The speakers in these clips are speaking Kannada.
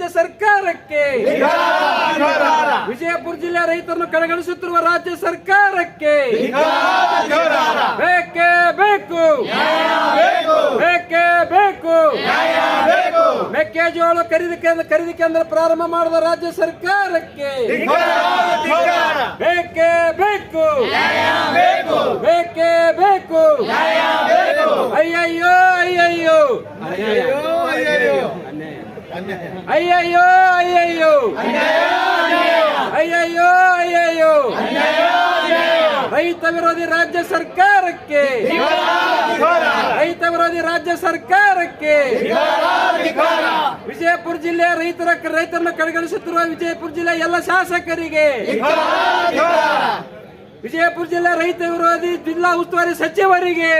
ರಾಜ್ಯ ಸರ್ಕಾರಕ್ಕೆ. ವಿಜಯಪುರ ಜಿಲ್ಲೆ ರೈತರನ್ನು ಕಡೆಗಣಿಸುತ್ತಿರುವ ರಾಜ್ಯ ಸರ್ಕಾರಕ್ಕೆ. ಬೇಕೇ ಬೇಕು. ಬೇಕೇ. ಬೇಕು ಮೆಕ್ಕೆಜೋಳ ಖರೀದಿ ಕೇಂದ್ರ ಖರೀದಿ ಕೇಂದ್ರ ಪ್ರಾರಂಭ ಮಾಡಿದ ರಾಜ್ಯ ಸರ್ಕಾರಕ್ಕೆ. ಬೇಕೇ ಬೇಕು. ಬೇಕೇ. ಬೇಕು. ಅಯ್ಯಯ್ಯೋ ಅಯ್ಯಯ್ಯೋ. ಅಯ್ಯಯ್ಯೋ. ಅಯ್ಯಯ್ಯೋ ಅಯ್ಯಯ್ಯೋ. ಅಯ್ಯಯ್ಯೋ ಅಯ್ಯಯ್ಯೋ. ರೈತ ವಿರೋಧಿ ರಾಜ್ಯ ಸರ್ಕಾರಕ್ಕೆ. ರೈತ ವಿರೋಧಿ ರಾಜ್ಯ ಸರ್ಕಾರಕ್ಕೆ. ವಿಜಯಪುರ ಜಿಲ್ಲೆಯ ರೈತರ ರೈತರನ್ನು ಕಡೆಗಣಿಸುತ್ತಿರುವ ವಿಜಯಪುರ ಜಿಲ್ಲೆ ಎಲ್ಲ ಶಾಸಕರಿಗೆ. ವಿಜಯಪುರ ಜಿಲ್ಲೆ ರೈತ ವಿರೋಧಿ ಜಿಲ್ಲಾ ಉಸ್ತುವಾರಿ ಸಚಿವರಿಗೆ.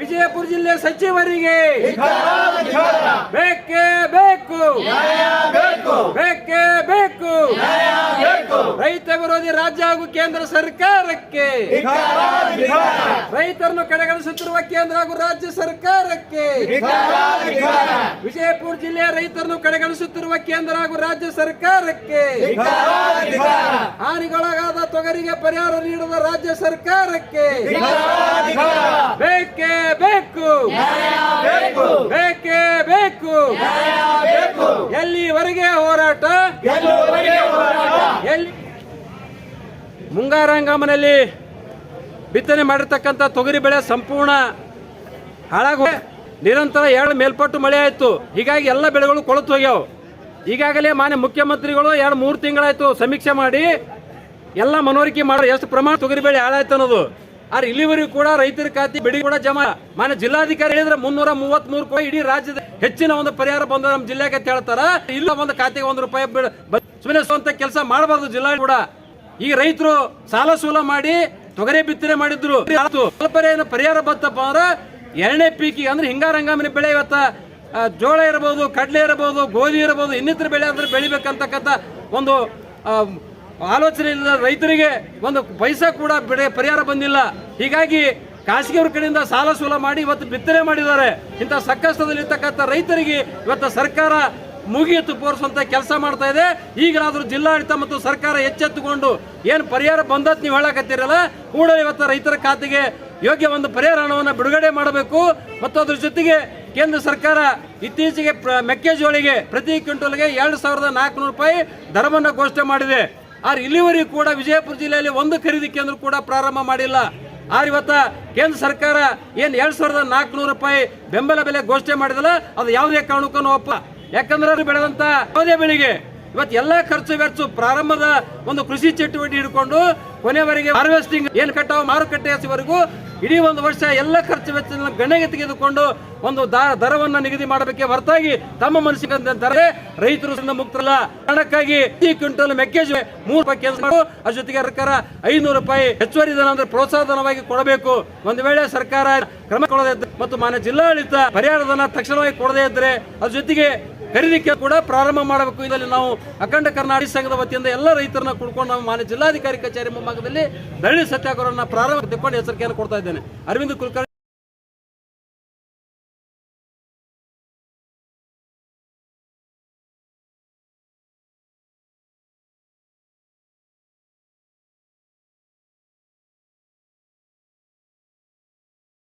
ವಿಜಯಪುರ ಜಿಲ್ಲೆ ಸಚಿವರಿಗೆ. ಬೇಕು ಬೇಕೇ. ಬೇಕು ರೈತ ವಿರೋಧಿ ರಾಜ್ಯ ಹಾಗೂ ಕೇಂದ್ರ ಸರ್ಕಾರಕ್ಕೆ. ರೈತರನ್ನು ಕಡೆಗಣಿಸುತ್ತಿರುವ ಕೇಂದ್ರ ಹಾಗೂ ರಾಜ್ಯ ಸರ್ಕಾರಕ್ಕೆ. ವಿಜಯಪುರ ಜಿಲ್ಲೆಯ ರೈತರನ್ನು ಕಡೆಗಣಿಸುತ್ತಿರುವ ಕೇಂದ್ರ ಹಾಗೂ ರಾಜ್ಯ ಸರ್ಕಾರಕ್ಕೆ. ಹಾನಿಗೊಳಗಾದ ತೊಗರಿಗೆ ಪರಿಹಾರ ನೀಡುವ ರಾಜ್ಯ ಸರ್ಕಾರಕ್ಕೆ. ಬೇಕೇ ಬೇಕು. ಬೇಕೇ ಬೇಕು ಮುಂಗಾರು ಹಂಗಾಮಿನಲ್ಲಿ ಬಿತ್ತನೆ ಮಾಡಿರ್ತಕ್ಕಂಥ ತೊಗರಿ ಬೆಳೆ ಸಂಪೂರ್ಣ ಹಾಳಾಗುವ ನಿರಂತರ ಎರಡು ಮೇಲ್ಪಟ್ಟು ಮಳೆ ಆಯಿತು. ಹೀಗಾಗಿ ಎಲ್ಲ ಬೆಳೆಗಳು ಕೊಳತು ಹೋಗ್ಯಾವು. ಈಗಾಗಲೇ ಮಾನ್ಯ ಮುಖ್ಯಮಂತ್ರಿಗಳು ಎರಡು ಮೂರು ತಿಂಗಳಾಯಿತು ಸಮೀಕ್ಷೆ ಮಾಡಿ ಎಲ್ಲ ಮನವರಿಕೆ ಮಾಡೋ ಎಷ್ಟು ಪ್ರಮಾಣ ತೊಗರಿ ಬೆಳೆ ಹಾಳಾಯ್ತು ಅನ್ನೋದು. ಆದ್ರೆ ಇಲ್ಲಿವರೆಗೂ ಕೂಡ ರೈತರ ಖಾತೆ ಬೆಳೆ ಕೂಡ ಜಮಾ. ಮಾನ್ಯ ಜಿಲ್ಲಾಧಿಕಾರಿ ಹೇಳಿದ್ರೆ ಮುನ್ನೂರ ಮೂವತ್ತ್ ಮೂರು ಕೋಟಿ ಇಡೀ ರಾಜ್ಯದ ಹೆಚ್ಚಿನ ಒಂದು ಪರಿಹಾರ ಬಂದ ನಮ್ಮ ಜಿಲ್ಲೆಗೆ ಹೇಳ್ತಾರ. ಇಲ್ಲ ಒಂದು ಖಾತೆಗೆ ಒಂದು ರೂಪಾಯಿ ಸುಮ್ಮನೆ ಸ್ವಂತ ಕೆಲಸ ಮಾಡಬಾರ್ದು ಜಿಲ್ಲಾ ಕೂಡ. ಈಗ ರೈತರು ಸಾಲ ಸೂಲ ಮಾಡಿ ತೊಗರಿ ಬಿತ್ತನೆ ಮಾಡಿದ್ರು. ಪರಿಹಾರ ಬಂತಪ್ಪ ಅಂದ್ರೆ ಎರಡನೇ ಪೀಕಿಗೆ ಅಂದ್ರೆ ಹಿಂಗಾರ ಹಂಗಾಮಿನ ಬೆಳೆ ಇವತ್ತ ಜೋಳ ಇರಬಹುದು ಕಡಲೆ ಇರಬಹುದು ಗೋಧಿ ಇರಬಹುದು ಇನ್ನಿತರ ಬೆಳೆ ಅಂದ್ರೆ ಬೆಳಿಬೇಕಂತಕ್ಕಂಥ ಒಂದು ಆಲೋಚನೆ ಇಲ್ಲ ರೈತರಿಗೆ ಒಂದು ಪೈಸಾ ಕೂಡ ಬೆಳೆ ಪರಿಹಾರ ಬಂದಿಲ್ಲ. ಹೀಗಾಗಿ ಖಾಸಗಿಯವ್ರ ಕಡೆಯಿಂದ ಸಾಲ ಸೂಲ ಮಾಡಿ ಇವತ್ತು ಬಿತ್ತನೆ ಮಾಡಿದ್ದಾರೆ. ಇಂಥ ಸಂಕಷ್ಟದಲ್ಲಿರ್ತಕ್ಕಂಥ ರೈತರಿಗೆ ಇವತ್ತು ಸರ್ಕಾರ ಮುಗಿಯತ್ತು ತೋರಿಸುವಂಥ ಕೆಲಸ ಮಾಡ್ತಾ ಇದೆ. ಈಗಲಾದ್ರೂ ಜಿಲ್ಲಾಡಳಿತ ಮತ್ತು ಸರ್ಕಾರ ಎಚ್ಚೆತ್ತುಕೊಂಡು ಏನು ಪರಿಹಾರ ಬಂದತ್ ನೀವು ಹೇಳಕತ್ತಿರಲ್ಲ? ಕೂಡಲೇ ಇವತ್ತು ರೈತರ ಖಾತೆಗೆ ಯೋಗ್ಯ ಒಂದು ಪರಿಹಾರ ಹಣವನ್ನು ಬಿಡುಗಡೆ ಮಾಡಬೇಕು. ಮತ್ತು ಅದ್ರ ಜೊತೆಗೆ ಕೇಂದ್ರ ಸರ್ಕಾರ ಇತ್ತೀಚೆಗೆ ಮೆಕ್ಕೆಜೋಳಿಗೆ ಪ್ರತಿ ಕ್ವಿಂಟಲ್ಗೆ ಎರಡು ಸಾವಿರದ ನಾಲ್ಕುನೂರು ರೂಪಾಯಿ ದರವನ್ನು ಘೋಷಣೆ ಮಾಡಿದೆ. ಆದ್ರೆ ಇಲ್ಲಿವರೆಗೂ ಕೂಡ ವಿಜಯಪುರ ಜಿಲ್ಲೆಯಲ್ಲಿ ಒಂದು ಖರೀದಿ ಕೇಂದ್ರ ಕೂಡ ಪ್ರಾರಂಭ ಮಾಡಿಲ್ಲ. ಆದ್ರೆ ಇವತ್ತ ಕೇಂದ್ರ ಸರ್ಕಾರ ಏನು ಎರಡು ಸಾವಿರದ ನಾಲ್ಕುನೂರು ರೂಪಾಯಿ ಬೆಂಬಲ ಬೆಲೆ ಘೋಷಣೆ ಮಾಡಿದಲ್ಲ, ಅದು ಯಾವುದೇ ಕಾರಣಕ್ಕೂ ಒಪ್ಪ ಯಾಕಂದ್ರೆ ಅವ್ರು ಬೆಳೆದಂತ ಯಾವುದೇ ಬೆಳೆಗೆ. ಇವತ್ತು ಎಲ್ಲಾ ಖರ್ಚು ವೆಚ್ಚು ಪ್ರಾರಂಭದ ಒಂದು ಕೃಷಿ ಚಟುವಟಿಕೆ ಹಿಡ್ಕೊಂಡು ಕೊನೆವರೆಗೆ ಹಾರ್ವೆಸ್ಟಿಂಗ್ ಏನ್ ಕಟ್ಟಾವ ಮಾರುಕಟ್ಟೆ ಹಸಿವರೆಗೂ ಇಡೀ ಒಂದು ವರ್ಷ ಎಲ್ಲ ಖರ್ಚು ವೆಚ್ಚ ಗಣನೆಗೆ ತೆಗೆದುಕೊಂಡು ಒಂದು ದರವನ್ನ ನಿಗದಿ ಮಾಡಬೇಕೆ ಹೊರತಾಗಿ ತಮ್ಮ ಮನಸ್ಸಿಗೆ ರೈತರು ಮುಕ್ತರಲ್ಲ. ಕಾರಣಕ್ಕಾಗಿ ಈ ಕ್ವಿಂಟಲ್ ಮೆಕ್ಕೆಜೋಳ ಮೂರು ರೂಪಾಯಿ ಕೆಲಸ ಮಾಡು. ಅದ್ರ ಜೊತೆಗೆ ಸರ್ಕಾರ ಐನೂರು ರೂಪಾಯಿ ಹೆಚ್ಚುವರಿ ಧನ ಅಂದ್ರೆ ಪ್ರೋತ್ಸಾಹ ಧನವಾಗಿ ಕೊಡಬೇಕು. ಒಂದು ವೇಳೆ ಸರ್ಕಾರ ಕ್ರಮ ಕೊಡದೇ ಮತ್ತು ಮಾನ್ಯ ಜಿಲ್ಲಾಡಳಿತ ಪರಿಹಾರ ಧನ ತಕ್ಷಣವಾಗಿ ಕೊಡದೇ ಇದ್ರೆ ಅದ್ರ ಜೊತೆಗೆ ಖರೀದಿಕೆ ಕೂಡ ಪ್ರಾರಂಭ ಮಾಡಬೇಕು. ಇದರಲ್ಲಿ ನಾವು ಅಖಂಡ ಕರ್ನಾಟಕ ಸಂಘದ ವತಿಯಿಂದ ಎಲ್ಲ ರೈತರನ್ನ ಕುಡ್ಕೊಂಡು ನಾವು ಮಾನ್ಯ ಜಿಲ್ಲಾಧಿಕಾರಿ ಕಚೇರಿ ಮುಂಭಾಗದಲ್ಲಿ ಧರಣಿ ಸತ್ಯಾಗ್ರಹವನ್ನು ಪ್ರಾರಂಭ ತಿಳ್ಕೊಂಡು ಎಚ್ಚರಿಕೆಯನ್ನು ಕೊಡ್ತಾ ಇದ್ದೇನೆ. ಅರವಿಂದ್ ಕುಲಕರ್ಣಿ